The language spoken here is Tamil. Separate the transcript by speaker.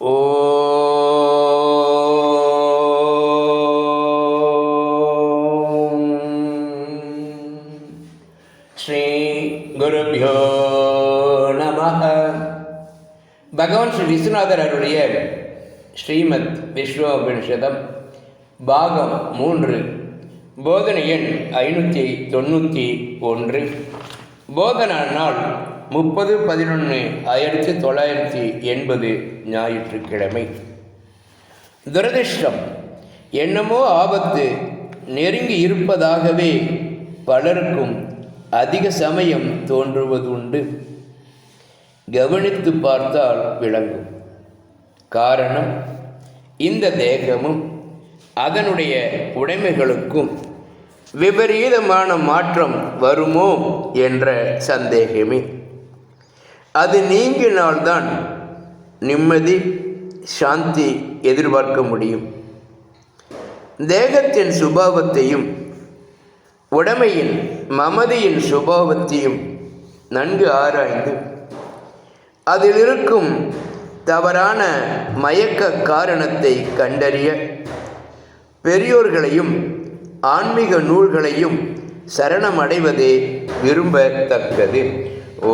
Speaker 1: ஸ்ரீ குருபியோ நம பகவான் ஸ்ரீ விஸ்வநாதர் அருடைய ஸ்ரீமத் விஸ்வோபனிஷதம் பாகம் மூன்று போதனை எண் ஐநூற்றி தொண்ணூற்றி ஒன்று போதனா நாள் முப்பது பதினொன்று ஆயிரத்தி தொள்ளாயிரத்தி எண்பது ஞாயிற்றுக்கிழமை. துரதிர்ஷ்டம். என்னமோ ஆபத்து. நெருங்கி இருப்பதாகவே பலருக்கும் அதிக சமயம் தோன்றுவதுண்டு. கவனித்து பார்த்தால் விளங்கும். காரணம் இந்த தேகமும் அதனுடைய உடைமைகளுக்கும் விபரீதமான மாற்றம் வருமோ என்ற சந்தேகமே. அது நீங்கினால்தான் நிம்மதி சாந்தி எதிர்பார்க்க முடியும். தேகத்தின் சுபாவத்தையும் உடமையின் மமதியின் சுபாவத்தையும் நன்கு ஆராய்ந்து அதில் இருக்கும் தவறான மயக்க காரணத்தை கண்டறிய பெரியோர்களையும் ஆன்மீக நூல்களையும் சரணமடைவதே விரும்பத்தக்கது. ஓ